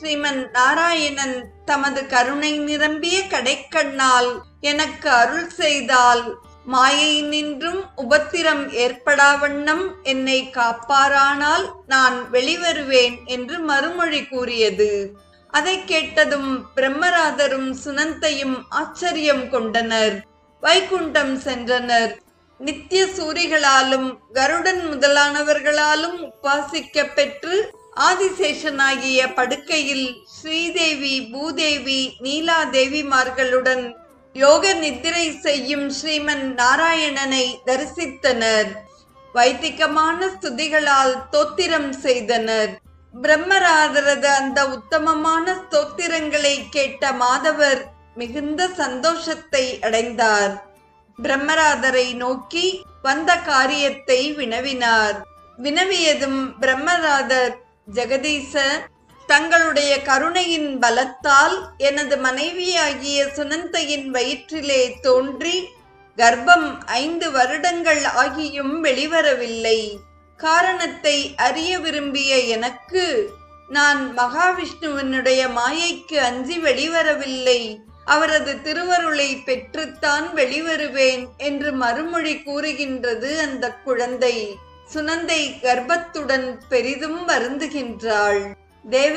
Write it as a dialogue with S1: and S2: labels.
S1: ஸ்ரீமன் நாராயணன் தமது கருணை நிரம்பிய கடைக்கண்ணால் எனக்கு அருள் செய்தால் மாயை நின்றும் உபத்திரம் ஏற்படாவண்ணம் என்னை காப்பாரானால் நான் வெளிவருவேன் என்று மறுமொழி கூறியது. அதை கேட்டதும் பிரம்மராதரும் சுனந்தையும் ஆச்சரியம் கொண்டனர். வைகுண்டம் சென்றனர். நித்திய சூரிகளாலும் கருடன் முதலானவர்களாலும் உபாசிக்க பெற்று ஆதிசேஷனாகிய படுக்கையில் ஸ்ரீதேவி பூதேவி நீலாதேவிமார்களுடன் யோக நித்திரை செய்யும் ஸ்ரீமன் நாராயணனை தரிசித்தனர். வைதிகமான ஸ்துதிகளால் தோத்திரம் செய்தனர். பிரம்மராதரது அந்த உத்தமமான ஸ்தோத்திரங்களை கேட்ட மாதவர் மிகுந்த சந்தோஷத்தை அடைந்தார். பிரம்மராதரை நோக்கி வந்த காரியத்தை வினவினார். வினவியதும் பிரம்மராதர் ஜெகதீச தங்களுடைய கருணையின் பலத்தால் எனது மனைவியாகிய சுனந்தையின் வயிற்றிலே தோன்றி கர்ப்பம் ஐந்து வருடங்கள் ஆகியும் வெளிவரவில்லை. காரணத்தை அறிய விரும்பிய எனக்கு நான் மகாவிஷ்ணுவனுடைய மாயைக்கு அஞ்சி வெளிவரவில்லை. அவரது திருவருளை பெற்றுத்தான் வெளிவருவேன் என்று மறுமொழி கூறுகின்றது அந்த குழந்தை. சுனந்தை கர்ப்பத்துடன் பெரிதும் வருந்துகின்றாள். தேவி